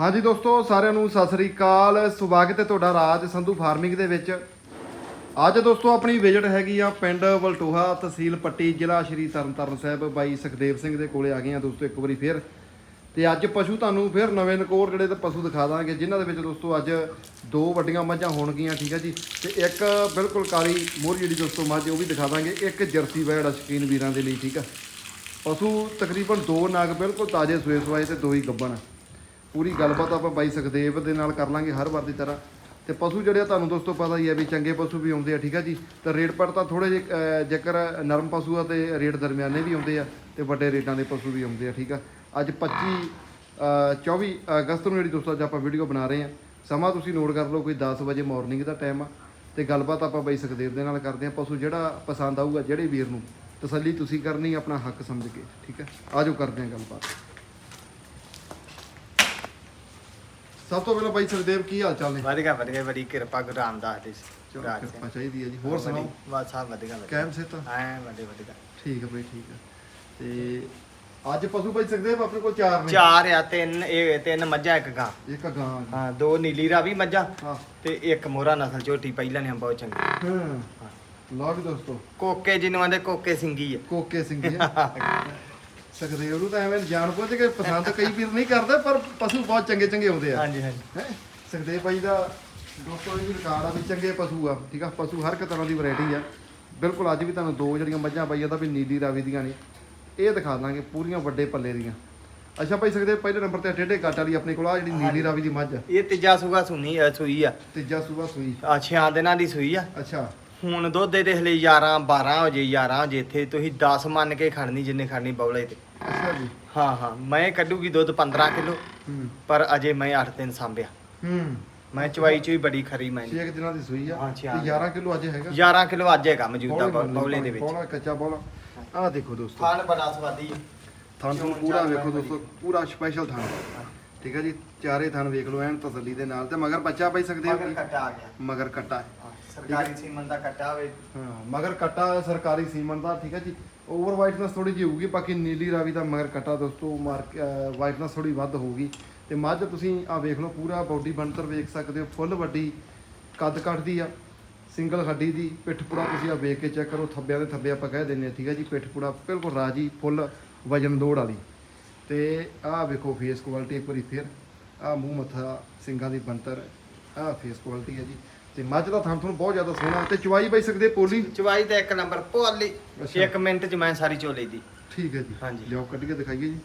ਹਾਂਜੀ ਦੋਸਤੋ, ਸਾਰਿਆਂ ਨੂੰ ਸਤਿ ਸ੍ਰੀ ਅਕਾਲ। ਸਵਾਗਤ ਹੈ ਤੁਹਾਡਾ ਰਾਜ ਸੰਧੂ ਫਾਰਮਿੰਗ ਦੇ ਵਿੱਚ। ਅੱਜ ਦੋਸਤੋ, ਆਪਣੀ ਵਿਜ਼ਿਟ ਹੈਗੀ ਆ ਪਿੰਡ ਵਲਟੋਹਾ ਤਹਿਸੀਲ ਪੱਟੀ, ਜ਼ਿਲ੍ਹਾ ਸ਼੍ਰੀ ਤਰਨਤਾਰਨ ਸਾਹਿਬ। ਬਾਈ ਸੁਖਦੇਵ ਸਿੰਘ ਦੇ ਕੋਲੇ ਆ ਗਏ ਆ ਦੋਸਤੋ, ਇੱਕ ਵਾਰੀ ਫੇਰ। ਤੇ ਅੱਜ ਪਸ਼ੂ ਤੁਹਾਨੂੰ ਫਿਰ ਨਵੇਂ ਨਕੋਰ ਜਿਹੜੇ ਤੇ ਪਸ਼ੂ ਦਿਖਾ ਦਾਂਗੇ, ਜਿਨ੍ਹਾਂ ਦੇ ਵਿੱਚ ਦੋਸਤੋ ਅੱਜ ਦੋ ਵੱਡੀਆਂ ਮੱਝਾਂ ਹੋਣਗੀਆਂ, ਠੀਕ ਹੈ ਜੀ। ਤੇ ਇੱਕ ਬਿਲਕੁਲ ਕਾਲੀ ਮੋਹਰ ਜਿਹੜੀ ਦੋਸਤੋ ਮੱਝ, ਉਹ ਵੀ ਦਿਖਾ ਦਾਂਗੇ। ਇੱਕ ਜਰਸੀ ਵੈੜ ਆ ਸ਼ੌਕੀਨ ਵੀਰਾਂ ਦੇ ਲਈ, ਠੀਕ ਆ। ਪਸ਼ੂ ਤਕਰੀਬਨ ਦੋ ਨਾਗ ਬਿਲਕੁਲ ਤਾਜ਼ੇ ਸੂਏ ਸਵਾਏ ਤੇ ਦੋ ਹੀ ਗੱਬਣ ਪੂਰੀ ਗੱਲਬਾਤ ਆਪਾਂ ਬਾਈ ਸੁਖਦੇਵ ਦੇ ਨਾਲ ਕਰ ਲਾਂਗੇ ਹਰ ਵਾਰ ਦੀ ਤਰ੍ਹਾਂ। ਤੇ ਪਸ਼ੂ ਜਿਹੜੇ ਆ ਤੁਹਾਨੂੰ ਦੋਸਤੋ ਪਤਾ ਹੀ ਹੈ ਵੀ ਚੰਗੇ ਪਸ਼ੂ ਵੀ ਆਉਂਦੇ ਆ ਠੀਕ ਆ ਜੀ? ਤੇ ਰੇਟ ਪਰ ਤਾਂ ਥੋੜੇ ਜਿਹੇ ਜੇਕਰ ਨਰਮ ਪਸ਼ੂ ਆ ਤੇ ਰੇਟ ਦਰਮਿਆਨੇ ਵੀ ਆਉਂਦੇ ਆ ਤੇ ਵੱਡੇ ਰੇਟਾਂ ਦੇ ਪਸ਼ੂ ਵੀ ਆਉਂਦੇ ਆ ਠੀਕ ਆ? ਅੱਜ 25 ਅਹ, 24 ਅਗਸਤ ਨੂੰ ਜਿਹੜੀ ਦੋਸਤੋ ਅੱਜ ਆਪਾਂ ਵੀਡੀਓ ਬਣਾ ਰਹੇ ਆ ਸਮਾਂ ਤੁਸੀਂ ਨੋਟ ਕਰ ਲਓ ਕੋਈ 10 ਵਜੇ ਮਾਰਨਿੰਗ ਦਾ ਟਾਈਮ ਆ। ਤੇ ਗੱਲਬਾਤ ਆਪਾਂ ਬਾਈ ਸੁਖਦੇਵ ਦੇ ਨਾਲ ਕਰਦੇ ਆ ਪਸ਼ੂ ਜਿਹੜਾ ਪਸੰਦ ਆਊਗਾ ਜਿਹੜੇ ਵੀਰ ਨੂੰ ਤਸੱਲੀ ਤੁਸੀਂ ਕਰਨੀ ਆਪਣਾ ਹੱਕ ਸਮਝ ਕੇ ਠੀਕ ਹੈ ਆਜੋ ਕਰਦੇ ਆ ਗੱਲਬਾਤ। ਸਭ ਤੋਂ ਪਹਿਲਾਂ ਬਾਈ ਸੁਖਦੇਵ ਕੀ ਹਾਲ ਚਾਲ ਨੇ? ਵਧੀਆ ਵਧੀਆ ਬੜੀ ਕਿਰਪਾ ਗੁਰੂ ਰਾਮਦਾਸ ਦੀ ਚਲੋ ਰਾਜ ਕਿਰਪਾ ਚਾਹੀਦੀ ਹੈ ਜੀ। ਹੋਰ ਸੁਣਾਓ? ਬਸ ਸਭ ਵਧੀਆ ਵਧੀਆ। ਕੈਮ ਸੇ ਤਾਂ ਐ ਵਧੀਆ ਵਧੀਆ। ਠੀਕ ਹੈ ਬਾਈ ਠੀਕ ਹੈ ਤੇ ਅੱਜ ਪਸ਼ੂ ਬਾਈ ਸੁਖਦੇਵ ਆਪਣੇ ਕੋਲ ਚਾਰ ਨੇ। ਚਾਰ ਆ ਤਿੰਨ ਇਹ ਤਿੰਨ ਮੱਝਾਂ ਇੱਕ ਗਾਂ। ਇੱਕ ਗਾਂ ਹਾਂ ਦੋ ਨੀਲੀ ਰਾਵੀ ਮੱਝਾਂ ਹਾਂ। ਤੇ ਇੱਕ ਮੋਹਰਾ ਨਸਲ ਝੋਟੀ ਪਹਿਲਾਂ ਨੇ ਬਹੁਤ ਚੰਗੀ। ਹਾਂ। ਲਓ ਵੀ ਦੋਸਤੋ। ਕੋਕੇ ਜਿਹਨੂੰ ਆਂਦੇ ਕੋਕੇ ਸਿੰਗੀ ਆ। ਕੋਕੇ ਸਿੰਘ ਜੀ ਸੁਖਦੇਵ ਨੂੰ ਤਾਂ ਐਵੇਂ ਜਾਣ ਬੁੱਝ ਕੇ ਪਸੰਦ ਕਈ ਵੀਰ ਨਹੀਂ ਕਰਦੇ ਪਰ ਪਸ਼ੂ ਬਹੁਤ ਚੰਗੇ ਚੰਗੇ ਆਉਂਦੇ ਆ। ਹਾਂਜੀ ਹਾਂਜੀ। ਹੈਂ? ਸੁਖਦੇਵ ਭਾਈ ਦਾ ਦੋਸਤੋ ਇਹ ਵੀ ਰਿਕਾਰਡ ਆ ਵੀ ਚੰਗੇ ਪਸ਼ੂ ਆ ਠੀਕ ਆ? ਪਸ਼ੂ ਹਰ ਇੱਕ ਤਰ੍ਹਾਂ ਦੀ ਵੈਰਾਈਟੀ ਆ। ਬਿਲਕੁਲ ਅੱਜ ਵੀ ਤੁਹਾਨੂੰ ਦੋ ਜਿਹੜੀਆਂ ਮੱਝਾਂ ਪਾਈਆਂ ਤਾਂ ਵੀ ਨੀਲੀ ਰਾਵੀ ਦੀਆਂ ਨੇ। ਇਹ ਦਿਖਾ ਦਾਂਗੇ ਪੂਰੀਆਂ ਵੱਡੇ ਪੱਲੇ ਦੀਆਂ। ਅੱਛਾ ਭਾਈ ਸੁਖਦੇਵ ਪਹਿਲੇ ਨੰਬਰ ਤੇ ਟੇਢੇ ਕੱਟ ਵਾਲੀ ਆਪਣੇ ਕੋਲ ਆ ਜਿਹੜੀ ਨੀਲੀ ਰਾਵੀ ਦੀ ਮੱਝ ਆ। ਇਹ ਤੀਜਾ ਸੂਗਾ ਸੁਣੀ ਸੂਈ ਆ। ਤੀਜਾ ਸੂਬਾ ਸੂਈ। ਆ ਛਿਆਂ ਦਿਨਾਂ ਦੀ ਸੂਈ ਆ। ਅੱਛਾ। ਹੁਣ ਦੁੱਧ ਦੇ ਹਲੇ 11 12 ਹੋ ਜੇ 11 ਹੋ ਜੇ ਇੱਥੇ ਤੁਸੀਂ 10 ਮੰਨ ਕੇ ਖੜਨੀ ਜਿੰਨੇ ਖੜਨੀ ਬੌਲੇ ਤੇ। ਅੱਛਾ ਜੀ। ਹਾਂ ਹਾਂ ਮੈਂ ਕੱਢੂਗੀ ਦੁੱਧ 15 ਕਿਲੋ ਹੂੰ। ਪਰ ਅਜੇ ਮੈਂ 8 ਦਿਨ ਸਾਂਭਿਆ। ਹੂੰ। ਮੈਂ ਚਵਾਈ ਚ ਵੀ ਬੜੀ ਖਰੀ ਮੈਂ। 6 ਦਿਨਾਂ ਦੀ ਸੂਈ ਆ। ਹਾਂ, ਤੇ ਛੇ ਆ। 11 ਕਿਲੋ ਅੱਜ ਹੈਗਾ। 11 ਕਿਲੋ ਅੱਜ ਹੈਗਾ ਮੌਜੂਦਾ ਬੰਨੇ, ਬੌਲੇ ਦੇ ਵਿੱਚ। ਬੌਲਾ ਕੱਚਾ ਬੌਲਾ। ਆ ਦੇਖੋ ਦੋਸਤੋ। ਖਾਣ ਬੜਾ ਸਵਾਦੀ ਹੈ ਥਣ ਪੂਰਾ ਵੇਖੋ। ਦੋਸਤੋ ਪੂਰਾ ਸਪੈਸ਼ਲ ਥਣ ਠੀਕ ਹੈ ਜੀ ਚਾਰੇ ਥਣ ਵੇਖ ਲਓ ਐਨ ਤਸੱਲੀ ਦੇ ਨਾਲ। ਤੇ ਮਗਰ ਬੱਚਾ ਪਾਈ ਸਕਦੇ ਹੋ ਮਗਰ ਕੱਟਾ ਆ ਗਿਆ। ਮਗਰ ਕੱਟਾ। ਹੈ। ਸਰਕਾਰੀ ਸੀਮਨ ਦਾ ਕੱਟਾ ਹੋਵੇ। ਹਾਂ, ਮਗਰ ਕੱਟਾ ਸਰਕਾਰੀ ਸੀਮਨ ਦਾ, ਠੀਕ ਹੈ ਜੀ। ਓਵਰ ਵਾਈਟਨੈਸ ਥੋੜੀ ਜਿਹੀ ਹੋਊਗੀ, ਬਾਕੀ ਨੀਲੀ ਰਾਵੀ ਦਾ ਮਗਰ ਕੱਟਾ ਦੋਸਤੋ ਮਾਰਕ ਵਾਈਟਨੈਸ ਥੋੜੀ ਵੱਧ ਹੋਊਗੀ। ਤੇ ਮੱਝ ਤੁਸੀਂ ਆ ਵੇਖ ਲਓ, ਪੂਰਾ ਬਾਡੀ ਬਣਤਰ ਵੇਖ ਸਕਦੇ ਹੋ, ਫੁੱਲ ਵੱਡੀ, ਕੱਦ ਕੱਟਦੀ ਆ, ਸਿੰਗਲ ਹੱਡੀ ਦੀ, ਪਿੱਠ ਪੂੜਾ ਤੁਸੀਂ ਆ ਵੇਖ ਕੇ ਚੈੱਕ ਕਰੋ, ਥੱਬਿਆਂ ਦੇ ਥੱਬੇ ਆਪਾਂ ਕਹਿ ਦਿੰਦੇ ਆ ਠੀਕ ਹੈ ਜੀ, ਪਿੱਠ ਪੂੜਾ ਬਿਲਕੁਲ ਰਾਜੀ, ਫੁੱਲ ਵਜਨ ਦੌੜ ਵਾਲੀ। ਤੇ ਆਹ ਵੇਖੋ ਫੇਸ ਕੁਆਲਿਟੀ ਇੱਕ ਵਾਰੀ ਫਿਰ, ਆਹ ਮੂੰਹ ਮੱਥਾ ਸਿੰਗਾਂ ਦੀ ਬਣਤਰ, ਆਹ ਫੇਸ ਕੁਆਲਿਟੀ ਹੈ ਜੀ। ਤੇ ਮੱਝ ਦਾ ਥਣ ਤੁਹਾਨੂੰ ਬਹੁਤ ਜ਼ਿਆਦਾ ਸੋਹਣਾ ਤੇ ਚਵਾਈ ਬਾਈ ਸਕਦੇ ਪੋਲੀ? ਚਵਾਈ ਦਾ ਇੱਕ ਨੰਬਰ ਅੱਛਾ। ਇੱਕ ਮਿੰਟ ਚ ਮੈਂ ਸਾਰੀ ਚੋਲੇ ਦੀ। ਠੀਕ ਹੈ ਜੀ। ਹਾਂਜੀ। ਲਿਓ ਕੱਢ ਕੇ ਦਿਖਾਈਏ ਜੀ।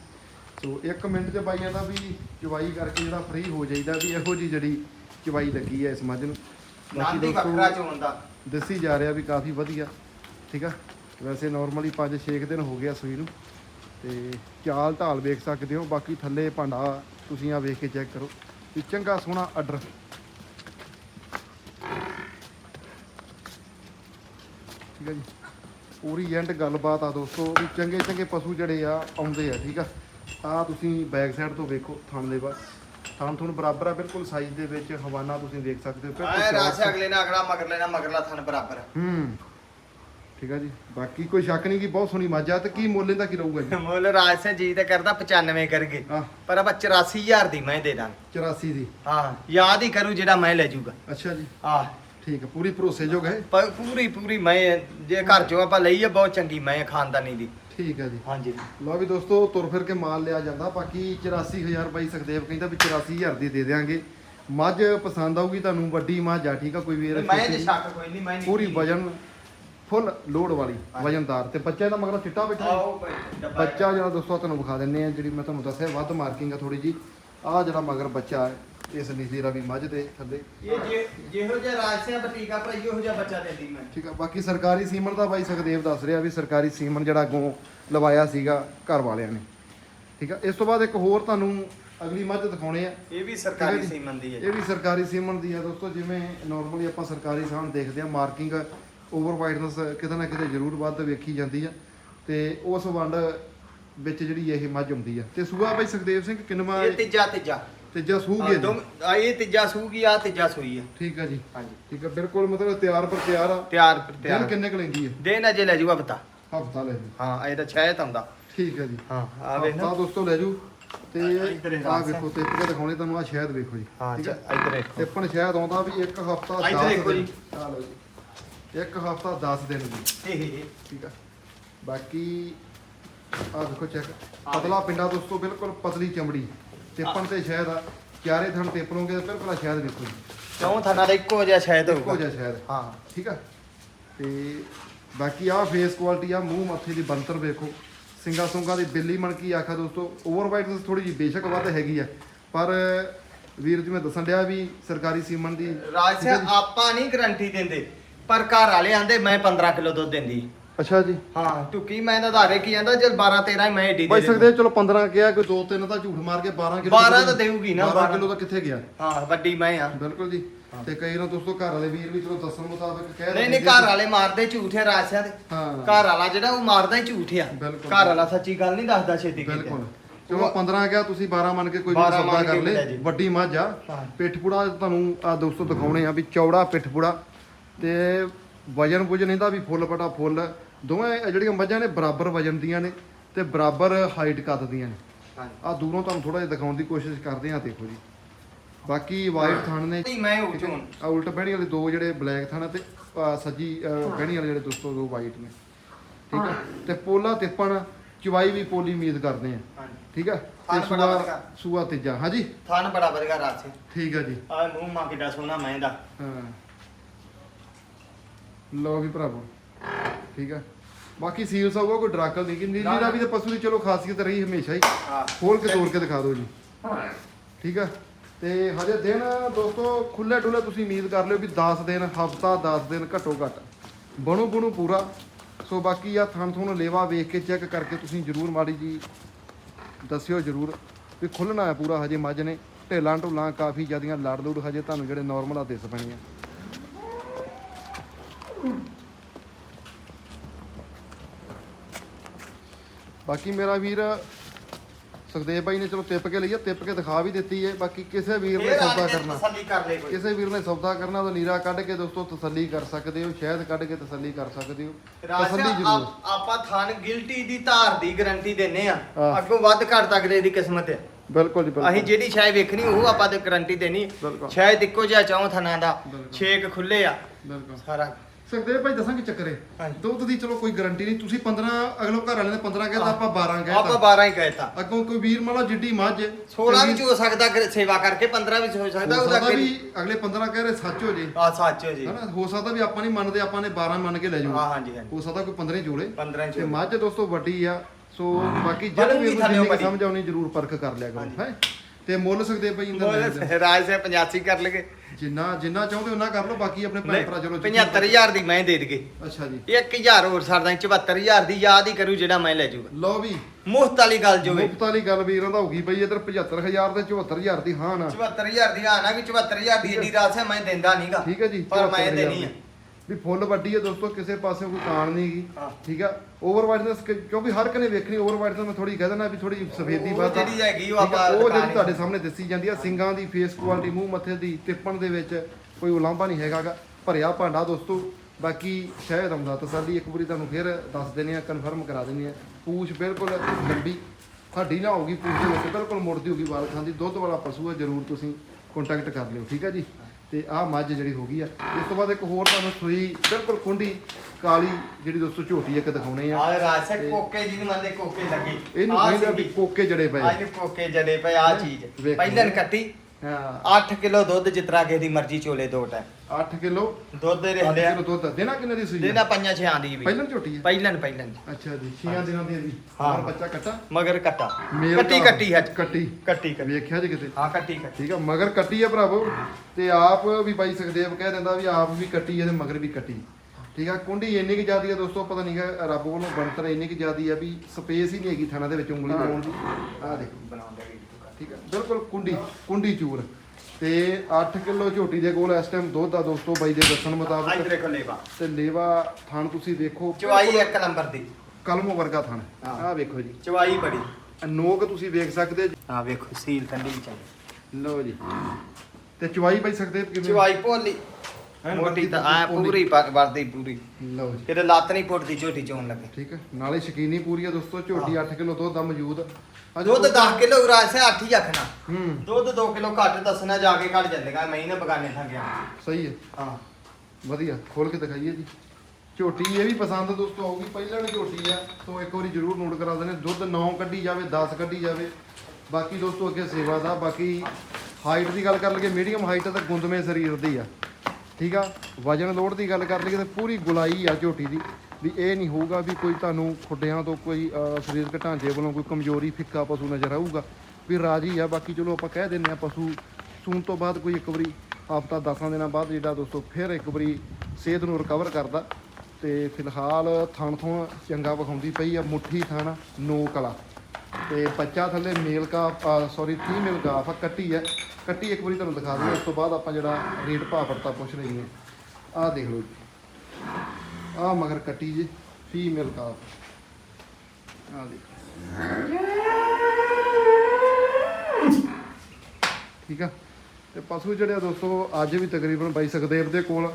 ਸੋ 1 ਮਿੰਟ ਚ ਬਾਈਆਂ ਦਾ ਵੀ ਚਵਾਈ ਕਰਕੇ ਜਿਹੜਾ ਫ੍ਰੀ ਹੋ ਜਾਈਦਾ ਵੀ ਇਹੋ ਜੀ ਜਿਹੜੀ ਚਵਾਈ ਲੱਗੀ ਹੈ ਇਸ ਮੱਝ ਨੂੰ। ਬਾਕੀ ਨਾਂਦੀ ਦੋਸਤੋ ਵੱਖਰਾ ਚੋਣ ਦਾ। ਦੱਸੀ ਜਾ ਰਿਹਾ ਵੀ ਕਾਫੀ ਵਧੀਆ ਠੀਕ ਆ? ਵੈਸੇ ਨਾਰਮਲੀ 5-6 ਦਿਨ ਹੋ ਗਿਆ ਸੂਈ ਨੂੰ ਤੇ ਚਾਲ ਢਾਲ ਵੇਖ ਸਕਦੇ ਹੋ ਬਾਕੀ ਥੱਲੇ ਭਾਂਡਾ ਤੁਸੀਂ ਆ ਵੇਖ ਕੇ ਚੈੱਕ ਕਰੋ। ਵੀ ਚੰਗਾ ਸੋਹਣਾ ਆਰਡਰ ਠੀਕ ਆ ਜੀ। ਪੂਰੀ ਐਂਡ ਗੱਲਬਾਤ ਆ ਦੋਸਤੋ ਵੀ ਚੰਗੇ ਚੰਗੇ ਪਸ਼ੂ ਜਿਹੜੇ ਆ ਆਉਂਦੇ ਆ ਠੀਕ ਆ। ਆ ਤੁਸੀਂ ਬੈਕ ਸਾਈਡ ਤੋਂ ਵੇਖੋ ਥਣ ਦੇ ਬਸ ਥਣ ਤੁਹਾਨੂੰ ਬਰਾਬਰ ਆ ਬਿਲਕੁਲ ਸਾਈਜ਼ ਦੇ ਵਿੱਚ ਹਵਾਨਾ ਤੁਸੀਂ ਵੇਖ ਸਕਦੇ ਹੋ ਬਿਲਕੁਲ ਰਾਸ। ਅਗਲੇ ਨਾਲ ਅਗਲਾ ਮਗਰ ਲੈਣਾ ਮਗਰਲਾ ਥਣ ਬਰਾਬਰ ਹੂੰ। ਠੀਕ ਆ ਜੀ। ਬਾਕੀ ਕੋਈ ਸ਼ੱਕ ਨਹੀਂ ਕਿ ਬਹੁਤ ਸੋਹਣੀ ਮੱਝ ਆ ਤੇ ਕੀ ਮੁੱਲ ਇਹਦਾ ਕੀ ਰਹੂਗਾ ਜੀ? ਮੁੱਲ ਰਾਜ ਸੇ ਜੀ ਤੇ ਕਰਦਾ 95 ਕਰਗੇ ਆ ਪਰ ਆਪਾਂ 84000 ਦੀ ਮੈਂ ਦੇ ਦਾਂਗੇ। 84 ਦੀ। ਹਾਂ ਯਾਦ ਹੀ ਕਰੂ ਜਿਹੜਾ ਮੈਂ ਲੈ ਜਾਊਗਾ ਅੱਛਾ ਜੀ। ਹਾਂ। ਠੀਕ ਆ ਪੂਰੀ ਭਰੋਸੇਯੋਗ ਹੈ? ਪ- ਪੂਰੀ ਪੂਰੀ ਮੈਂ ਜੇ ਘਰ ਚੋਂ ਆਪਾਂ ਲਈਏ ਬਹੁਤ ਚੰਗੀ ਮੈਂ ਖਾਨਦਾਨੀ ਦੀ। ਠੀਕ ਆ ਜੀ। ਹਾਂਜੀ। ਲਓ ਵੀ ਦੋਸਤੋ ਤੁਰ ਫਿਰ ਕੇ ਮਾਲ ਲਿਆ ਜਾਂਦਾ। ਬਾਕੀ 84000 ਬਾਈ ਸੁਖਦੇਵ ਕਹਿੰਦਾ ਵੀ 84000 ਦੀ ਦੇ ਦੇਾਂਗੇ ਮੱਝ ਪਸੰਦ ਆਊਗੀ ਤੁਹਾਨੂੰ ਵੱਡੀ ਮੱਝ ਆ ਠੀਕ ਆ ਕੋਈ ਵੀਰ ਮੈਂ ਜੇ। ਸ਼ੱਕ ਕੋਈ ਨਹੀਂ ਮੈਂ ਨਹੀਂ ਪੂਰੀ ਵਜਨ ਫੁੱਲ ਲੋਡ ਵਾਲੀ ਵਜਨਦਾਰ। ਤੇ ਬੱਚਾ ਦਾ ਮਗਰ ਚਿੱਟਾ ਬੈਠਾ ਹੈ। ਆਓ ਭਾਈ, ਡੱਬਾ ਬੱਚਾ ਜਿਹੜਾ ਦੋਸਤੋ ਤੁਹਾਨੂੰ ਵਿਖਾ ਦਿੰਨੇ ਆ ਜਿਹੜੀ ਮੈਂ ਤੁਹਾਨੂੰ ਦੱਸਿਆ ਵੱਧ ਮਾਰਕਿੰਗ ਆ ਥੋੜੀ ਜੀ ਆ ਜਿਹੜਾ ਮਗਰ ਬੱਚਾ ਹੈ ਇਸ ਨੀਲੀ ਰਾਵੀ ਮੱਝ ਦੇ ਥੱਲੇ। ਇਹ ਜੇ ਜਿਹੋ ਜਿਹਾ ਰਾਜਸਿਆ ਬਟੀਕਾ ਭਰਾ ਇਹੋ ਜਿਹਾ ਬੱਚਾ ਦਿੰਦੀ ਮੈਂ। ਠੀਕ ਆ ਬਾਕੀ ਸਰਕਾਰੀ ਸੀਮਨ ਦਾ ਬਾਈ ਸੁਖਦੇਵ ਦੱਸ ਰਿਹਾ ਵੀ ਸਰਕਾਰੀ ਸੀਮਨ ਜਿਹੜਾ ਅੱਗੋਂ ਲਵਾਇਆ ਸੀਗਾ ਘਰ ਵਾਲਿਆਂ ਨੇ। ਠੀਕ ਆ ਇਸ ਤੋਂ ਬਾਅਦ ਇੱਕ ਹੋਰ ਤੁਹਾਨੂੰ ਅਗਲੀ ਮੱਝ ਦਿਖਾਉਣੇ ਆ। ਇਹ ਵੀ ਸਰਕਾਰੀ। ਸੀਮਨ ਦੀ ਹੈ ਇਹ ਵੀ ਸਰਕਾਰੀ ਸੀਮਨ ਦੀ ਆ ਦੋਸਤੋ ਜਿਵੇਂ ਨਾਰਮਲੀ ਆਪਾਂ ਸਰਕਾਰੀ ਸਾਹਣ ਦੇਖਦੇ ਆ ਮਾਰਕਿੰਗ ਓਵਰ ਵਾਈਡਨੈਸ ਕਿਤੇ ਨਾ ਕਿਤੇ ਜ਼ਰੂਰ ਵੱਧ ਵੇਖੀ ਜਾਂਦੀ ਆ। ਤੇ ਉਸ ਵੰਡ ਵਿੱਚ ਜਿਹੜੀ ਇਹ ਮੱਝ ਹੁੰਦੀ ਆ। ਤੇ ਸੂਆ ਬਾਈ ਸੁਖਦੇਵ ਸਿੰਘ ਕਿੰਨਵਾ ਇਹ ਤੀਜਾ ਤੀਜਾ। ਤੀਜਾ ਸੂਗੀ ਹਾਂ, ਦੋਵੇਂ- ਆ ਇਹ ਤੀਜਾ ਸੂਗੀ ਆ ਤੀਜਾ ਸੂਈ ਆ। ਠੀਕ ਆ ਜੀ। ਹਾਂਜੀ। ਠੀਕ ਆ ਬਿਲਕੁਲ ਮਤਲਬ ਤਿਆਰ ਪਰ ਤਿਆਰ ਆ। ਤਿਆਰ ਪਰ ਦਿਨ ਤਿਆਰ ਕਿੰਨੇ ਕੁ ਲੈਂਦੀ ਹੈ ਦਿਨ ਅਜੇ ਲੈ ਜੂਗਾ ਬਤਾ ਹਫਤਾ ਲੈ ਜੂ। ਹਾਂ ਇਹ ਤਾਂ ਛੇ ਆਉਂਦਾ ਠੀਕ ਹੈ ਜੀ। ਹਾਂ ਆ ਵੇਖ ਹਫਤਾ ਨਾ। ਦੋਸਤੋ ਲੈ ਜੂ। ਤੇ ਇੱਧਰ ਇਹ ਹੈ। ਵੇਖੋ ਤੇ ਕੇ ਦਿਖਾਉਣੇ ਤੁਹਾਨੂੰ ਆ ਸ਼ਾਇਦ ਵੇਖੋ ਜੀ। ਹਾਂ ਠੀਕ ਹੈ ਇੱਧਰ ਦੇਖੋ ਟਿੱਪਣ ਸ਼ਾਇਦ ਆਉਂਦਾ ਵੀ ਇੱਕ ਹਫਤਾ ਇੱਧਰ ਦੇਖੋ ਜੀ। ਆ ਲਓ ਜੀ। ਇੱਕ ਹਫਤਾ 10 ਦਿਨ ਜੀ। ਠੀਕ ਆ? ਬਾਕੀ ਆ ਦੇਖੋ ਚੈੱਕ। ਪਤਲਾ ਪਿੰਡਾ ਦੋਸਤੋ ਬਿਲਕੁਲ ਪਤਲੀ ਚਮੜੀ। ਟਿੱਪਣ ਤੇ ਸ਼ਾਇਦ ਆ ਚਾਰੇ ਥਣ ਟਿੱਪਣੋਗੇ ਤੇ ਬਿਲਕੁਲ ਸ਼ਾਇਦ ਵੇਖੋ ਜੀ। ਕਿਉਂ? ਥਾਣਾ ਦਾ ਇੱਕੋ ਜਿਹਾ ਸ਼ਾਇਦ ਇੱਕੋ ਹੋਊਗਾ। ਜਿਹਾ ਸ਼ਾਇਦ ਹਾਂ। ਠੀਕ ਆ? ਤੇ ਬਾਕੀ ਆ ਫੇਸ ਕੁਆਲਿਟੀ ਆ ਮੂੰਹ ਮੱਥੇ ਦੀ ਬੰਤਰ ਵੇਖੋ। ਸਿੰਗਾ ਸੁੰਗਾ ਦੀ ਬਿੱਲੀ ਮਣਕੀ ਆਖਾ ਦੋਸਤੋ? ਓਵਰ ਵਾਈਟ ਥੋੜੀ ਜਿਹੀ ਬੇਸ਼ੱਕ ਵੱਧ ਹੈਗੀ ਆ। ਪਰ ਵੀਰ ਜੀ ਮੈਂ ਦੱਸਣ ਡਿਆ ਵੀ ਸਰਕਾਰੀ ਸੀਮਨ ਦੀ ਰਾਜ ਸਿੰਘ ਆਪਾਂ ਨਹੀਂ ਗਰੰਟੀ ਦਿੰਦੇ। ਪਰ ਘਰ ਵਾਲੇ ਆਂਦੇ ਮੈਂ 15 ਕਿਲੋ ਦੁੱਧ ਦਿੰਦੀ। ਅੱਛਾ ਜੀ। ਹਾਂ ਟੁੱਕੀ ਮੈਂ ਤਾਂ ਧਾਰੇ ਕੀ ਜਾਂਦਾ ਚਲ 12 13 ਹੀ ਮੈਂ ਏਡੀ ਬਾਈ ਦੇ ਸਕਦੇ ਚਲੋ 15 ਕਿਹਾ ਕੋਈ 2 3 ਤਾਂ ਝੂਠ ਮਾਰ ਕੇ 12 ਕਿਲੋ 12 ਤਾਂ ਦੇਊਗੀ ਨਾ, 12 12 ਕਿਲੋ ਤਾਂ ਕਿੱਥੇ ਗਿਆ? ਹਾਂ ਵੱਡੀ ਮੈਂ ਆ। ਬਿਲਕੁਲ ਜੀ। ਤੇ ਕਈ ਨਾ ਦੋਸਤੋ ਘਰ ਵਾਲੇ ਵੀਰ ਵੀ ਚਲੋ ਦੱਸਣ ਮੁਤਾਬਕ ਕਹਿ ਨਹੀਂ ਨਹੀਂ ਦਿੰਦੇ ਘਰ ਵਾਲੇ ਮਾਰਦੇ ਝੂਠ ਆ ਰਾਜ ਸਿੰਘ ਦੇ। ਹਾਂ। ਘਰ ਵਾਲਾ ਜਿਹੜਾ ਉਹ ਮਾਰਦਾ ਹੀ ਝੂਠ ਆ। ਬਿਲਕੁਲ। ਘਰ ਵਾਲਾ ਸੱਚੀ ਗੱਲ ਨਹੀਂ ਦੱਸਦਾ ਛੇਤੀ ਕਿਤੇ। ਬਿਲਕੁਲ। ਚਲੋ 15 ਗਿਆ ਤੁਸੀਂ 12 ਮੰਨ ਕੇ ਕੋਈ ਵੀ 12 ਸੌਦਾ ਕਰ ਲੇ। ਲੈ ਜੀ। ਵੱਡੀ ਮੱਝ ਆ। ਹਾਂ। ਪਿੱਠਪੂੜਾ ਤੁਹਾਨੂੰ ਆ ਦੋਸਤੋ ਦਿਖਾਉਣੇ ਆ ਵੀ ਚੌੜਾ ਪਿੱਠਪੂੜਾ ਤੇ ਵਜਨ ਵੁਜਨ ਇਹਦਾ ਵੀ ਫੁੱਲ ਪਟਾ ਫੁੱਲ। ਦੋਵੇਂ ਇਹ ਜਿਹੜੀਆਂ ਮੱਝਾਂ ਨੇ ਬਰਾਬਰ ਵਜਨ ਦੀਆਂ ਨੇ ਤੇ ਬਰਾਬਰ ਹਾਈਟ ਕੱਦ ਦੀਆਂ ਨੇ। ਹਾਂਜੀ। ਆ ਦੂਰੋਂ ਤੁਹਾਨੂੰ ਥੋੜਾ ਜਿਹਾ ਦਿਖਾਉਣ ਦੀ ਕੋਸ਼ਿਸ਼ ਕਰਦੇ ਆ ਦੇਖੋ ਜੀ। ਬਾਕੀ ਵਾਈਟ ਥਣ ਨੇ ਨਹੀਂ ਮੈਂ ਉਹ ਚੋਂ ਆ ਉਲਟ ਬਹਿਣੀ ਵਾਲੇ ਦੋ ਜਿਹੜੇ ਬਲੈਕ ਥਣ ਆ ਤੇ ਆਹ ਸੱਜੀ ਅਹ, ਬਹਿਣੀ ਵਾਲੇ ਜਿਹੜੇ ਦੋਸਤੋ ਦੋ ਵਾਈਟ ਨੇ। ਠੀਕ ਆ ਤੇ ਪੋਲਾ ਤਿੱਪਣ ਚਵਾਈ ਵੀ ਪੋਲੀ ਉਮੀਦ ਕਰਦੇ ਆ ਹਾਂਜੀ। ਠੀਕ ਆ ਹਾਂ, ਤੇ ਬੜਾ ਸੂਆ ਵਧੀਆ। ਸੂਆ ਤੀਜਾ ਹਾਂਜੀ? ਥਾਨ ਬੜਾ ਵਧੀਆ ਰਾਜ ਸਿੰਘ ਠੀਕ ਆ ਜੀ। ਆ ਮੂੰਹ ਮਾ ਕਿੱਡਾ ਸੋਹਣਾ ਮੈਂ ਦਾ ਹਾਂ। ਲਓ ਵੀ ਭਰਾਵੋ। ਠੀਕ ਆ ਬਾਕੀ ਸੀਲ ਸੌਗਾ ਕੋਈ ਡਰਾਕਲ ਨਹੀਂ। ਕਿ ਨੀਲੀ ਦਾ ਵੀ ਤੇ ਪਸ਼ੂ ਦੀ ਚਲੋ ਖਾਸੀਅਤ ਰਹੀ ਹਮੇਸ਼ਾ ਹੀ। ਹਾਂ। ਖੋਲ ਕੇ ਤੋੜ ਕੇ ਦਿਖਾ ਦਿਓ ਜੀ। ਠੀਕ ਆ ਤੇ ਹਜੇ ਦਿਨ ਦੋਸਤੋ ਖੁੱਲੇ ਡੁੱਲੇ ਤੁਸੀਂ ਉਮੀਦ ਕਰ ਲਿਓ ਵੀ 10 ਦਿਨ ਹਫਤਾ 10 ਦਿਨ ਘੱਟੋ ਘੱਟ ਬਣੂ ਬਣੂ ਪੂਰਾ। ਸੋ ਬਾਕੀ ਆ ਥਣ ਥੁਣ ਲੇਵਾ ਵੇਖ ਕੇ ਚੈੱਕ ਕਰਕੇ ਤੁਸੀਂ ਜਰੂਰ ਮਾੜੀ ਜੀ ਦੱਸਿਓ ਜਰੂਰ ਵੀ ਖੁੱਲਣਾ ਹੈ ਪੂਰਾ ਹਜੇ ਮੱਝ ਨੇ। ਢੇਲਾਂ ਢੁੱਲਾਂ ਕਾਫੀ ਜਿਆਦੀਆਂ ਲੜ ਲੁੜ ਹਜੇ ਤੁਹਾਨੂੰ ਜਿਹੜੇ ਨਾਰਮਲ ਆ ਦਿਸ ਪੈਣੀਆਂ। ਬਾਕੀ ਮੇਰਾ ਵੀਰ ਸੁਖਦੇਵ ਬਾਈ ਨੇ ਚਲੋ ਟਿੱਪ ਕੇ ਲਈਆ ਟਿੱਪ ਕੇ ਦਿਖਾ ਵੀ ਦਿੱਤੀ ਹੈ ਬਾਕੀ ਕਿਸੇ ਵੀਰ ਨੇ ਸੌਦਾ ਕਰਨਾ। ਤਸੱਲੀ ਕਰ ਲੈ ਕੋਈ। ਕਿਸੇ ਵੀਰ ਨੇ ਸੌਦਾ ਕਰਨਾ ਤਾਂ ਨੀਰਾ ਕੱਢ ਕੇ ਦੋਸਤੋ ਤਸੱਲੀ ਕਰ ਸਕਦੇ ਹੋ ਸ਼ਹਿਦ ਕੱਢ ਕੇ ਤਸੱਲੀ ਕਰ ਸਕਦੇ ਹੋ। ਤਸੱਲੀ ਜ਼ਰੂਰ। ਆਪ- ਆਪਾਂ ਥਾਨ ਗਿਲਟੀ ਦੀ ਧਾਰ ਦੀ ਗਾਰੰਟੀ ਦਿੰਨੇ ਆ। ਹਾਂ। ਅੱਗੋਂ ਵੱਧ ਘੱਟ ਤੱਕ ਦੇ ਦੀ ਕਿਸਮਤ ਹੈ ਬਿਲਕੁਲ ਜੀ ਅਸੀਂ ਬਿਲਕੁਲ ਜਿਹੜੀ ਸ਼ਾਇ ਵੇਖਣੀ ਉਹ ਆਪਾਂ ਤੇ ਗਾਰੰਟੀ ਦੇਣੀ। ਬਿਲਕੁਲ। ਸ਼ਾਇਦ ਇੱਕੋ ਜਿਹਾ ਚਾਹੋ ਥਾਨਾਂ ਦਾ ਬਿਲਕੁਲ। ਛੇਕ ਖੁੱਲੇ ਆ। ਬਿਲਕੁਲ। ਸਾਰਾ ਸੁਖਦੇਵ ਭਾਈ ਦੱਸਾਂਗੇ ਚੱਕਰੇ। ਹਾਂਜੀ। ਦੁੱਧ ਦੀ ਚਲੋ ਕੋਈ ਗਾਰੰਟੀ ਨਹੀਂ। ਤੁਸੀਂ 15 ਅਗਲੋ ਘਰ ਵਾਲੇ ਨੇ 15 ਕਹਿਤਾ ਆਪਾਂ 12 ਆਪਾਂ ਕਹਿਤਾ 12 ਹੀ ਕਹਿਤਾ। ਅੱਗੋਂ ਕੋਈ ਵੀਰ ਮਾਲਾ ਜਿੱਡੀ ਮੱਝ। 16 ਵਿੱਚ ਹੋ ਸਕਦਾ ਸੇਵਾ ਕਰਕੇ 15 ਵਿੱਚ ਹੋ ਸਕਦਾ ਹੋ ਉਹਦਾ ਸਕਦਾ ਵੀ ਅਗਲੇ 15 ਕਹਿ ਰਹੇ ਸੱਚ ਹੋ ਜੇ। ਆ ਸੱਚ ਹੋ ਜੀ। ਹਨਾ? ਹੋ ਸਕਦਾ ਵੀ ਆਪਾਂ ਨਹੀਂ ਮੰਨਦੇ ਆਪਾਂ ਨੇ 12 ਮੰਨ ਕੇ ਲੈ ਜਾਓ ਹਾਂ ਹਾਂਜੀ ਹਾਂਜੀ। ਹੋ ਸਕਦਾ ਕੋਈ 15 ਹੀ ਜੋੜੇ। 15 ਤੇ ਚ ਮੱਝ ਦੋਸਤੋ ਵੱਡੀ ਆ ਸੋ ਬਾਕੀ ਜਿਹੜੇ ਵੀ ਵੀ ਥੱਲਿਓਂ ਜਿੰਨੀ ਕੁ ਵੱਡੀ। ਸਮਝ ਆਉਣੀ ਜ਼ਰੂਰ ਪਰਖ ਕਰ ਲਿਆ ਕਰੋ ਹੈ? ਤੇ ਮੁੱਲ ਸਕਦੇ ਭਾਈ ਇੰਦਾ ਬੋਲ ਰਾਜ ਸੇ 85 ਕਰ ਲਗੇ। ਜਿੰਨਾ ਜਿੰਨਾ ਚਾਹੁੰਦੇ ਉਹਨਾਂ ਕਰ ਲਓ ਬਾਕੀ ਆਪਣੇ ਭੈਣ ਭਰਾ ਚਲੋ 75000 ਦੀ ਮੈਂ ਦੇ ਦਗੇ। ਅੱਛਾ ਜੀ। 1000 ਹੋਰ ਸਰਦਾ 74000 ਦੀ ਯਾਦ ਹੀ ਕਰੂ ਜਿਹੜਾ ਮੈਂ ਲੈ ਜੂਗਾ। ਲਓ ਵੀ। ਮੁਫਤ ਵਾਲੀ ਗੱਲ ਜੋ ਵੇ ਮੁਫਤ ਵਾਲੀ ਗੱਲ ਵੀਰਾਂ ਦਾ ਹੋ ਗਈ ਬਈ ਇਧਰ 75000 ਤੇ 74000 ਦੀ ਹਾਂ ਨਾ। 74000 ਦੀ ਆਣਾ ਕਿ 74000 ਦੀ ਏਡੀ ਰਾਸ ਹੈ ਮੈਂ ਦਿੰਦਾ ਨਹੀਂਗਾ ਠੀਕ ਹੈ ਜੀ ਪਰ ਮੈਂ 74,000 ਦੇਣੀ ਆ। ਵੀ ਫੁੱਲ ਵੱਡੀ ਹੈ ਦੋਸਤੋ ਕਿਸੇ ਪਾਸੇ ਕੋਈ ਕਾਣ ਨਹੀਂ ਗਈ। ਠੀਕ ਆ? ਓਵਰਵਾਈਡਨੈਸ ਕਿਉਂਕਿ ਹਰ ਕਨੇ ਵੇਖਣੀ ਓਵਰਵਾਈਡਨੈਸ ਮੈਂ ਥੋੜੀ ਕਹਿ ਦੇਣਾ ਵੀ ਥੋੜੀ ਸਫੇਦੀ ਵੱਧ। ਜਿਹੜੀ ਹੈਗੀ ਉਹ ਆਪਾਂ ਉਹ ਜਿਹੜੀ ਤੁਹਾਡੇ ਸਾਹਮਣੇ ਦੱਸੀ ਜਾਂਦੀ ਆ ਸਿੰਗਾਂ ਦੀ ਫੇਸ ਕੁਆਲਿਟੀ ਮੂੰਹ ਮੱਥੇ ਦੀ ਟਿੱਪਣ ਦੇ ਵਿੱਚ ਕੋਈ ਉਲਾਂਭਾ ਨਹੀਂ ਹੈਗਾਗਾ। ਭਰਿਆ ਭਾਂਡਾ ਦੋਸਤੋ ਬਾਕੀ ਸ਼ਾਇਦ ਆਉਂਦਾ ਤਸੱਲੀ ਇੱਕ ਵਾਰੀ ਤੁਹਾਨੂੰ ਫਿਰ ਦੱਸ ਦਿੰਦੇ ਆ ਕਨਫਰਮ ਕਰਾ ਦਿੰਦੇ ਆ ਪੂਛ ਬਿਲਕੁਲ ਲੰਬੀ ਹੱਡੀ ਨਾ ਹੋਊਗੀ ਪੂਛ ਦੇ ਵਿੱਚ ਬਿਲਕੁਲ ਮੁੜਦੀ ਹੋਊਗੀ ਵਾਲ ਖਾਂਦੀ। ਦੁੱਧ ਵਾਲਾ ਪਸ਼ੂ ਹੈ ਜਰੂਰ ਤੁਸੀਂ ਕੰਟੈਕਟ ਕਰ ਲਿਓ। ਠੀਕ ਹੈ ਜੀ? ਤੇ ਆਹ ਮੱਝ ਜਿਹੜੀ ਹੋ ਗਈ ਆ ਇਸ ਤੋਂ ਬਾਅਦ ਇੱਕ ਹੋਰ ਤੁਹਾਨੂੰ ਸੂਈ ਬਿਲਕੁਲ ਕੁੰਡੀ ਕਾਲੀ ਜਿਹੜੀ ਦੋਸਤੋ ਝੋਟੀ ਇੱਕ ਦਿਖਾਉਣੇ ਆ। ਆ ਰਾਸ ਹੈ ਕੋਕੇ ਜੀ ਨੂੰ ਮੰਨਦੇ ਕੋਕੇ ਲੱਗੇ। ਇਹਨੂੰ ਆਹ ਕਹਿੰਦੇ ਆ ਵੀ ਸੀਗੀ। ਕੋਕੇ ਜੜੇ ਪਏ। ਆਹ ਜੀ ਕੋਕੇ ਜੜੇ ਪਏ ਆ ਚੀਜ਼। ਵੇਖੋ। ਪਹਿਲਨ ਕੱਟੀ। ਹਾਂ। 8 ਕਿਲੋ ਦੁੱਧ ਜਿਤਨਾ ਕਿਸੇ ਦੀ ਮਰਜ਼ੀ ਚੋਲੇ ਦੋ ਟਾਈਮ 8 ਕਿਲੋ? ਦੁੱਧ ਦੇ 8 ਰਹਿੰਦੇ ਆ। ਕਿਲੋ ਦੁੱਧ ਦੇਣਾ ਕਿੰਨੇ ਦੀ ਸੂਈ ਆ? ਦੇਣਾ ਪੰਜਾਂ ਛਿਆਂ ਦੀ ਵੀ। ਪਹਿਲਾਂ ਝੋਟੀ ਹੈ ਪਹਿਲਨ ਪਹਿਲਨ ਅੱਛਾ ਜੀ 6 ਦਿਨਾਂ ਦੀ ਹਾਂ। ਹੋਰ ਬੱਚਾ ਕੱਟਾ? ਮਗਰ ਕੱਟਾ। ਮੇਲ ਕੱਟੀ ਕੱਟੀ ਹੈ ਕੱਟੀ। ਕੱਟੀ ਕੱਟੀ। ਵੇਖਿਆ ਜੀ ਕਿਤੇ? ਹਾਂ ਕੱਟੀ ਕੱਟੀ। ਠੀਕ ਆ ਮਗਰ ਕੱਟੀ ਆ ਭਰਾਵੋ। ਤੇ ਆਪ ਵੀ ਬਾਈ ਸੁਖਦੇਵ ਕਹਿ ਦਿੰਦਾ ਵੀ ਆਪ ਵੀ ਕੱਟੀ ਆ ਤੇ ਮਗਰ ਵੀ ਕੱਟੀ। ਠੀਕ ਆ ਕੁੰਡੀ ਇੰਨੀ ਕਿ ਜ਼ਿਆਦੀ ਆ ਦੋਸਤੋ ਪਤਾ ਨਹੀਂ ਗਾ ਰੱਬ ਵੱਲੋਂ ਬਣਤਰ ਇੰਨੀ ਕਿ ਜ਼ਿਆਦੀ ਆ ਵੀ ਸਪੇਸ ਹੀ ਨਹੀਂ ਹੈਗੀ ਥਾਣਾ ਦੇ ਵਿੱਚ ਉਂਗਲੀ ਪਾਉਣ ਦੀ। ਆ ਦੇਖੋ। ਬਣਾਉਂਦੇ ਵੀ। ਠੀਕ ਆ ਬਿਲਕੁਲ ਕੁੰਡੀ ਕੁੰਡੀ ਚੂਰ। ਤੇ 8 ਕਿਲੋ ਝੋਟੀ ਦੇ ਕੋਲ ਇਸ ਟਾਈਮ ਦੁੱਧ ਆ ਦੋਸਤੋ ਬਾਈ ਦੇ ਦੱਸਣ ਮੁਤਾਬਕ। ਇੱਧਰ ਦੇਖੋ ਲੇਵਾ। ਤੇ ਲੇਵਾ ਥਣ ਤੁਸੀਂ ਦੇਖੋ। ਚਵਾਈ ਇੱਕ ਨੰਬਰ ਦੀ। ਕਲਮੋ ਵਰਗਾ ਥਣ। ਹਾਂ। ਆਹ ਵੇਖੋ ਜੀ। ਚਵਾਈ ਬੜੀ। ਨੋਕ ਤੁਸੀਂ ਵੇਖ ਸਕਦੇ ਜੀ। ਹਾਂ ਵੇਖੋ ਸੀਲ ਵਿੱਚ ਆਈ। ਲਓ ਜੀ। ਤੇ ਚਵਾਈ ਪਾਈ ਸਕਦੇ ਕਿਵੇਂ? ਚਵਾਈ ਭੋਲੀ। ਮੋਟੀ ਤਾਂ ਆ ਪੂਰੀ। ਵਰਦੀ ਪੂਰੀ। ਲਓ ਜੀ। ਕਿਤੇ ਲੱਤ ਨਹੀਂ ਪੁੱਟਦੀ ਝੋਟੀ ਚੋਣ ਲੱਗੇ। ਠੀਕ ਹੈ ਨਾਲੇ ਸ਼ਕੀਨੀ ਪੂਰੀ ਆ ਦੋਸਤੋ ਝੋਟੀ 8 ਕਿਲੋ ਦੁੱਧ ਦਾ ਮੌਜੂਦ। ਦੁੱਧ 10 ਕਿਲੋ ਉਰਾਸ ਹੈ 8 ਹੀ ਆਖਣਾ। ਹੂੰ। ਦੁੱਧ 2 ਕਿਲੋ ਘੱਟ ਦੱਸਣਾ ਜਾ ਕੇ ਘੱਟ ਜਾਂਦੇਗਾ ਮੈਂ ਹੀ ਨਾ ਬਗਾਨੇ ਥਾਂ ਗਿਆ। ਸਹੀ ਹੈ। ਹਾਂ। ਵਧੀਆ ਖੋਲ ਕੇ ਦਿਖਾਈਏ ਜੀ। ਝੋਟੀ ਇਹ ਵੀ ਪਸੰਦ ਦੋਸਤੋ ਆਊਗੀ ਪਹਿਲਾਂ ਵੀ ਝੋਟੀ ਆ ਤੋਂ ਇੱਕ ਵਾਰੀ ਜ਼ਰੂਰ ਨੋਟ ਕਰਾ ਦੇਣੇ ਦੁੱਧ 9 ਕੱਢੀ ਜਾਵੇ 10 ਕੱਢੀ ਜਾਵੇ। ਬਾਕੀ ਦੋਸਤੋ ਅੱਗੇ ਸੇਵਾ ਦਾ ਬਾਕੀ ਹਾਈਟ ਦੀ ਗੱਲ ਕਰ ਲਈਏ ਮੀਡੀਅਮ ਹਾਈਟ ਤਾਂ ਗੁੰਦਵੇਂ ਸਰੀਰ ਦੀ ਆ। ਠੀਕ ਆ? ਵਜਨ ਲੋਡ ਦੀ ਗੱਲ ਕਰ ਲਈਏ ਤਾਂ ਪੂਰੀ ਗੁਲਾਈ ਆ ਝੋਟੀ ਦੀ। ਵੀ ਇਹ ਨਹੀਂ ਹੋਊਗਾ ਵੀ ਕੋਈ ਤੁਹਾਨੂੰ ਖੁੱਡਿਆਂ ਤੋਂ ਕੋਈ ਸਰੀਰਕ ਢਾਂਚੇ ਵੱਲੋਂ ਕੋਈ ਕਮਜ਼ੋਰੀ, ਫਿੱਕਾ ਪਸ਼ੂ ਨਜ਼ਰ ਆਊਗਾ। ਵੀ ਰਾਜੀ ਆ, ਬਾਕੀ ਚਲੋ ਆਪਾਂ ਕਹਿ ਦਿੰਦੇ ਆ ਪਸ਼ੂ ਸੂਣ ਤੋਂ ਬਾਅਦ ਕੋਈ ਇੱਕ ਵਾਰੀ ਹਫ਼ਤਾ 10 ਦਿਨਾਂ ਬਾਅਦ ਜਿਹੜਾ ਦੋਸਤੋ ਫਿਰ ਇੱਕ ਵਾਰੀ ਸਿਹਤ ਨੂੰ ਰਿਕਵਰ ਕਰਦਾ। ਤੇ ਫਿਲਹਾਲ ਥਣ ਥਣ ਚੰਗਾ ਵਿਖਾਉਂਦੀ ਪਈ ਆ ਮੁੱਠੀ ਥਣ ਨੋਕ ਵਾਲਾ ਤੇ ਬੱਚਾ ਥੱਲੇ ਮੇਲ ਕਾ ਸੌਰੀ ਫੀਮੇਲ ਗਾਫ ਆ, ਕੱਟੀ ਹੈ ਕੱਟੀ ਇੱਕ ਵਾਰੀ ਤੁਹਾਨੂੰ ਦਿਖਾ ਦਿੰਦੇ ਉਸ ਤੋਂ ਬਾਅਦ ਆਪਾਂ ਜਿਹੜਾ ਰੇਟ ਭਾਅ ਪੜਤਾ ਪੁੱਛ ਰਹੀ ਆਹ ਦੇਖ ਲਓ ਜੀ। ਆਹ ਮਗਰ ਕੱਟੀ ਜੀ ਫੀਮੇਲ ਗਾਫ। ਆਹ ਦੇਖੋ ਠੀਕ ਆ? ਤੇ ਪਸ਼ੂ ਜਿਹੜੇ ਆ ਦੋਸਤੋ, ਅੱਜ ਵੀ ਤਕਰੀਬਨ ਬਾਈ ਸੁਖਦੇਵ ਦੇ ਕੋਲ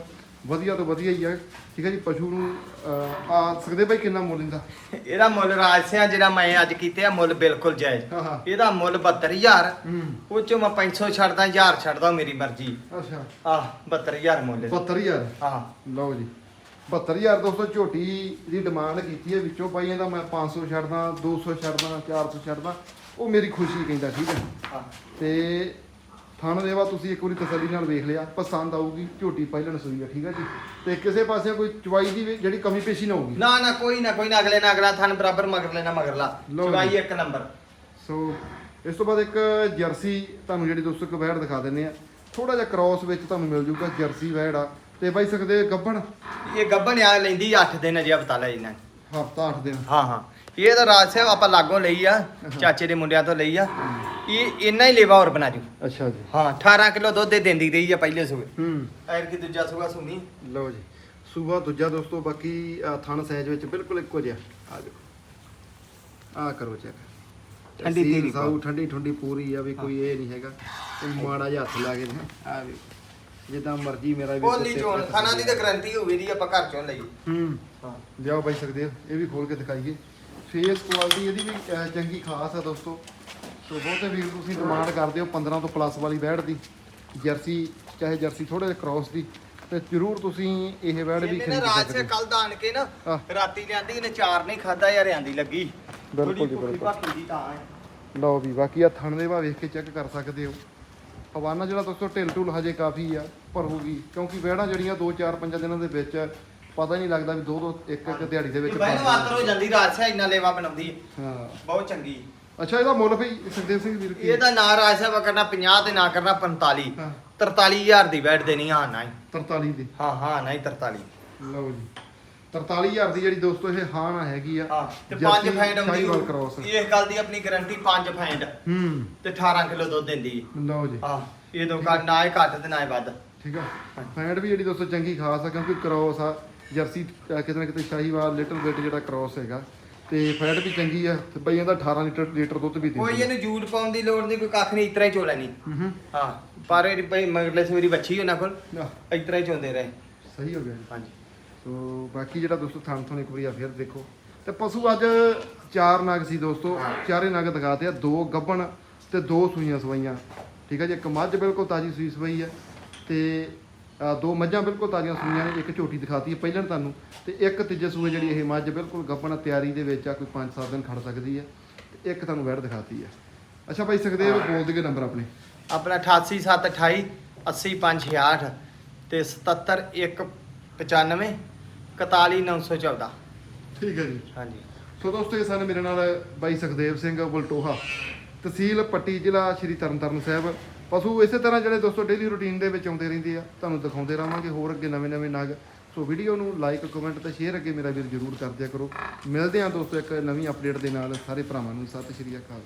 ਵਧੀਆ ਤੋਂ ਵਧੀਆ ਹੀ ਆ। ਠੀਕ ਹੈ ਜੀ ਪਸ਼ੂ ਨੂੰ ਅਹ, ਆ ਸੁਖਦੇਵ ਭਾਈ ਕਿੰਨਾ ਮੁੱਲ ਇਹਦਾ? ਇਹਦਾ ਮੁੱਲ ਰਾਜਸਿਆ ਜਿਹੜਾ ਮੈਂ ਅੱਜ ਕੀਤੇ ਆ ਮੁੱਲ ਬਿਲਕੁਲ ਜਾਇਜ਼। ਹਾਂ ਹਾਂ। ਇਹਦਾ ਮੁੱਲ 72000 ਹੂੰ। ਉਹ ਚੋਂ ਮੈਂ 500 ਛੱਡਦਾ 1000 ਛੱਡਦਾ ਮੇਰੀ ਮਰਜ਼ੀ। ਅੱਛਾ। ਆਹ 72000 ਮੁੱਲ ਇਹਦਾ। 72000 ਹਾਂ। ਲਓ ਜੀ। 72000 ਦੋਸਤੋ ਝੋਟੀ ਦੀ ਡਿਮਾਂਡ ਕੀਤੀ ਹੈ ਵਿੱਚੋਂ। ਭਾਈ ਇਹਦਾ ਮੈਂ 500 ਛੱਡਦਾ 200 ਛੱਡਦਾ 400 ਛੱਡਦਾ। ਉਹ ਮੇਰੀ ਖੁਸ਼ੀ ਕਹਿੰਦਾ ਠੀਕ ਹੈ। ਹਾਂ। ਤੇ ਥਣ ਦੇਵਾ ਤੁਸੀਂ ਇੱਕ ਵਾਰੀ ਤਸੱਲੀ ਨਾਲ ਵੇਖ ਲਿਆ ਪਸੰਦ ਆਊਗੀ ਝੋਟੀ ਪਹਿਲਣ ਸੂਈ ਆ ਠੀਕ ਹੈ ਜੀ? ਤੇ ਕਿਸੇ ਪਾਸੇ ਕੋਈ ਚਵਾਈ ਦੀ ਵੀ ਜਿਹੜੀ ਕਮੀ ਪੇਸ਼ੀ ਨਾ ਹੋਊਗੀ? ਨਾ ਨਾ ਕੋਈ ਨਾ ਕੋਈ ਨਾ ਅਗਲੇ ਨਾ ਅਗਲਾ ਥਨ ਬਰਾਬਰ ਮਗਰ ਲੈਣਾ ਮਗਰਲਾ। ਲਓ ਜੀ। ਚਵਾਈ ਇੱਕ ਨੰਬਰ। ਸੋ ਇਸ ਤੋਂ ਬਾਅਦ ਇੱਕ ਜਰਸੀ ਤੁਹਾਨੂੰ ਜਿਹੜੀ ਦੋਸਤੋ ਇੱਕ ਵੈੜ ਦਿਖਾ ਦਿੰਨੇ ਆ। ਥੋੜਾ ਜਿਹਾ ਕ੍ਰਾਸ ਵਿੱਚ ਤੁਹਾਨੂੰ ਮਿਲ ਜੂਗਾ ਜਰਸੀ ਵੈੜ ਆ। ਤੇ ਬਾਈ ਸਕਦੇ ਗੱਬਣ? ਇਹ ਗੱਬਨ ਆ ਲੈਂਦੀ 8 ਦਿਨ ਅਜੇ ਬਤਾ ਲੈ ਇਹਨਾਂ ਨੇ। ਹਫਤਾ 8 ਦਿਨ। ਹਾਂ ਹਾਂ। ਇਹ ਤਾਂ ਰਾਜ ਸਾਹਿਬ ਆਪਾਂ ਲਾਗੋਂ ਲਈ ਆ ਚਾਚੇ ਦੇ ਮੁੰਡਿਆਂ ਤੋਂ ਲਈ ਆ। ਇਹ ਇੰਨਾ ਹੀ ਲੇਵਾ ਹੋਰ ਬਣਾ ਜੂ ਅੱਛਾ ਜੀ। ਹਾਂ 18 ਕਿਲੋ ਦੁੱਧ ਦੇ ਦਿੰਦੀ ਰਹੀ ਆ ਪਹਿਲੇ ਸੂਏ। ਹੂੰ। ਐਰ ਕੀ ਦੂਜਾ ਸੂਆ ਸੁਣੀ? ਲਓ ਜੀ ਸੂਬਾ ਦੂਜਾ ਦੋਸਤੋ ਬਾਕੀ ਆਹ ਥਣ ਸਾਈਜ਼ ਵਿੱਚ ਬਿਲਕੁਲ ਇੱਕੋ ਜਿਹਾ। ਆ ਦੇਖੋ। ਆ ਕਰੋ ਚੈੱਕ ਠੰਡੀ ਤੇਰੀ ਸਾਊ ਠੰਡੀ ਠੰਡੀ ਪੂਰੀ ਆ ਵੀ ਕੋਈ ਇਹ ਨਹੀਂ ਹੈਗਾ। ਕੋਈ ਮਾੜਾ ਜਿਹਾ ਹੱਥ ਲਾ ਕੇ ਆ ਵੀ। ਜਿੱਦਾਂ ਮਰਜ਼ੀ ਮੇਰਾ ਵੀ ਬੋਲੀ ਕੱਟ ਖਾਣਾ ਦੀ ਤਾਂ ਗਰੰਟੀ ਹੋਵੇ ਦੀ ਆਪਾਂ ਘਰ ਚੋਂ ਲਈ ਹੂੰ। ਹਾਂ। ਲਿਆਓ ਬਾਈ ਸਕਦੇ ਇਹ ਵੀ ਖੋਲ ਕੇ ਦਿਖਾਈਏ। ਫੇਸ ਕੁਆਲਿਟੀ ਇਹਦੀ ਵੀ ਅਹ, ਚੰਗੀ ਖਾਸ ਆ ਦੋਸਤੋ। ਸੋ ਬਹੁਤੇ ਵੀਰ ਤੁਸੀਂ ਡਿਮਾਂਡ ਕਰਦੇ ਹੋ 15 ਤੋਂ ਪਲੱਸ ਵਾਲੀ ਬੈੜ ਦੀ ਜਰਸੀ ਚਾਹੇ ਜਰਸੀ ਥੋੜੇ ਜਿਹਾ ਕ੍ਰਾਸ ਦੀ ਤੇ ਜਰੂਰ ਤੁਸੀਂ ਇਹ ਬੈੜ ਵੀ ਇਹਨੇ ਖਰੀਦ ਨਾ ਰਾਜ ਸਕਦੇ ਸੇ ਹੋ। ਕੱਲ ਦਾ ਆਣ ਕੇ ਨਾ। ਰਾਤੀ ਲਿਆਂਦੀ ਇਹਨੇ ਚਾਰ ਨਹੀਂ ਖਾਦਾ ਯਾਰ ਆਂਦੀ ਲੱਗੀ। ਬਿਲਕੁਲ ਜੀ, ਬਿਲਕੁਲ। ਭਾਖੀ ਦੀ ਤਾਂ ਹੈ। ਲਓ ਵੀ ਬਾਕੀ ਆ ਥਣ ਦੇ ਵਾ ਵੇਖ ਕੇ ਚੈੱਕ ਕਰ ਸਕਦੇ ਹੋ। ਹਵਾਨਾ ਜਿਹੜਾ ਦੋਸਤੋ ਢਿੱਲ ਢੁੱਲ ਹਜੇ ਕਾਫੀ ਆ ਪਰ ਹੋਊਗੀ ਕਿਉਂਕਿ ਵਿਹੜਾਂ ਜਿਹੜੀਆਂ 2 4 5 ਦਿਨਾਂ ਦੇ ਵਿੱਚ ਪਤਾ ਨਹੀਂ ਲੱਗਦਾ ਵੀ ਦੋ ਦੋ ਇੱਕ ਇੱਕ ਦਿਹਾੜੀ ਦੇ ਵਿੱਚ ਬੈਨ ਬਣ ਵਾਤਰ ਹੋ ਜਾਂਦੀ ਰਾਜ ਸੇ ਇੰਨਾ ਲੇਵਾ ਬਣਾਉਂਦੀ। ਹੈ। ਹਾਂ ਬਹੁਤ ਚੰਗੀ। ਅੱਛਾ ਇਹਦਾ ਮੁੱਲ ਵੀ ਸੁਖਦੇਵ ਸਿੰਘ ਵੀਰ ਕੀ? ਇਹਦਾ ਨਾਂ ਰਾਜ ਸਾਹਿਬ ਕਰਨਾ 50 ਤੇ ਨਾ ਕਰਨਾ 45 ਹਾਂ। 43000 ਦੀ ਬੈਠ ਦੇਣੀ ਹਾਂ ਨਾ ਹੀ 43 ਦੀ? ਹਾਂ ਹਾਂ ਨਹੀਂ 43 ਲਓ ਜੀ। 43000 ਦੀ ਜਿਹੜੀ ਦੋਸਤੋ ਇਹ ਹਾਂ ਨਾ ਹੈਗੀ ਆ ਹਾਂ ਤੇ ਜਰਸੀ 5 ਫੈਂਡ ਸ਼ਾਹੀਵਾਲ ਆਉਂਦੀ ਇਹ ਗੱਲ ਦੀ ਆਪਣੀ ਗਾਰੰਟੀ 5 ਫੈਂਡ। ਹੂੰ। ਤੇ 18 ਕਿਲੋ ਦੁੱਧ ਦਿੰਦੀ। ਹੈ ਲਓ ਜੀ। ਹਾਂ ਇਹ ਤੋਂ ਘੱਟ ਨਾ ਹੀ ਘੱਟ ਤੇ ਨਾ ਹੀ ਵੱਧ। ਠੀਕ ਆ। ਫੈਂਡ ਵੀ ਜਿਹੜੀ ਦੋਸਤੋ ਚੰਗੀ ਖਾਸ ਆ ਕਿਉਂਕਿ ਕ੍ਰਾਸ ਆ ਜਰਸੀ ਅਹ ਕਿਤੇ ਨਾ ਕਿਤੇ ਸ਼ਾਹੀਵਾਲ ਲਿਟਲ ਬਿਟ ਜਿਹੜਾ ਕ੍ਰਾਸ ਹੈਗਾ। ਤੇ ਫੈਟ ਵੀ ਚੰਗੀ ਆ ਤੇ ਬਈ ਇਹਦਾ 18 ਲੀਟਰ ਲੀਟਰ ਦੁੱਧ ਵੀ ਕੋਈ ਦਿੰਦੀ ਇਹਨੂੰ ਜੂਟ ਪਾਉਣ ਦੀ ਲੋੜ ਨਹੀਂ ਕੋਈ ਕੱਖ ਨਹੀਂ ਇਤਰਾ ਹੀ ਚੋਲਾ ਨਹੀਂ। ਹੂੰ ਪਰ ਇਹ ਬਈ ਮਗਰਲੇ ਸਵੇਰੀ ਬੱਚੀ ਉਹਨਾਂ ਕੋਲ ਇਤਰਾ ਹੀ ਚੋਂਦੇ ਰਹੇ। ਸਹੀ ਹੋ ਗਿਆ ਜੀ। ਹਾਂਜੀ। ਸੋ ਬਾਕੀ ਜਿਹੜਾ ਦੋਸਤੋ ਥਾਂ ਤੋਂ ਇੱਕ ਵਾਰੀ ਆ ਫਿਰ ਦੇਖੋ। ਤੇ ਪਸ਼ੂ ਅੱਜ ਚਾਰ ਨਗ ਸੀ ਦੋਸਤੋ ਚਾਰੇ ਨਗ ਦਿਖਾਤੇ ਆ ਦੋ ਗੱਬਣ ਤੇ ਦੋ ਸੂਈਆਂ ਸਵਾਈਆਂ। ਠੀਕ ਹੈ ਜੀ ਇੱਕ ਮੱਝ ਬਿਲਕੁਲ ਤਾਜੀ ਸੂਈ ਸਵਾਈ ਹੈ। ਤੇ ਦੋ ਮੱਝਾਂ ਬਿਲਕੁਲ ਤਾਜ਼ੀਆਂ ਸੂਈਆਂ ਨੇ ਇੱਕ ਝੋਟੀ ਦਿਖਾਤੀ ਹੈ ਪਹਿਲਾਂ ਤੁਹਾਨੂੰ ਤੇ ਇੱਕ ਤੀਜੇ ਸੂਏ ਜਿਹੜੀ ਇਹ ਮੱਝ ਬਿਲਕੁਲ ਗੱਬਣ ਤਿਆਰੀ ਦੇ ਵਿੱਚ ਆ ਕੋਈ 5-7 ਦਿਨ ਖੜ ਸਕਦੀ ਹੈ ਤੇ ਇੱਕ ਤੁਹਾਨੂੰ ਵੈੜ ਦਿਖਾਤੀ ਹੈ। ਅੱਛਾ ਭਾਈ ਸਕਦੇ ਬੋਲ ਦਈਏ ਨੰਬਰ ਆਪਣੇ। ਆਪਣਾ 88728 80568 ਤੇ 77195 41914 ਠੀਕ ਹੈ ਜੀ। ਹਾਂਜੀ। ਸੋ ਦੋਸਤੋ ਇਹ ਸਨ ਮੇਰੇ ਨਾਲ ਬਾਈ ਸੁਖਦੇਵ ਸਿੰਘ ਬਲਟੋਹਾ ਤਹਿਸੀਲ ਪੱਟੀ ਜ਼ਿਲ੍ਹਾ ਸ਼੍ਰੀ ਤਰਨਤਾਰਨ ਸਾਹਿਬ। ਪਸ਼ੂ ਇਸੇ ਤਰ੍ਹਾਂ ਜਿਹੜੇ ਦੋਸਤੋ ਡੇਲੀ ਰੂਟੀਨ ਦੇ ਵਿੱਚ ਆਉਂਦੇ ਰਹਿੰਦੇ ਆ, ਤੁਹਾਨੂੰ ਦਿਖਾਉਂਦੇ ਰਹਾਂਗੇ, ਹੋਰ ਅੱਗੇ ਨਵੇਂ ਨਵੇਂ ਨਗ। ਸੋ ਵੀਡੀਓ ਨੂੰ ਲਾਈਕ ਕਮੈਂਟ ਤੇ ਸ਼ੇਅਰ ਅੱਗੇ ਮੇਰਾ ਵੀਰ ਜਰੂਰ ਕਰ ਦਿਆ ਕਰੋ। ਮਿਲਦੇ ਹਾਂ ਦੋਸਤੋ ਇੱਕ ਨਵੀਂ ਅਪਡੇਟ ਦੇ ਨਾਲ, ਸਾਰੇ ਭਰਾਵਾਂ ਨੂੰ ਸਤਿ ਸ਼੍ਰੀ ਅਕਾਲ।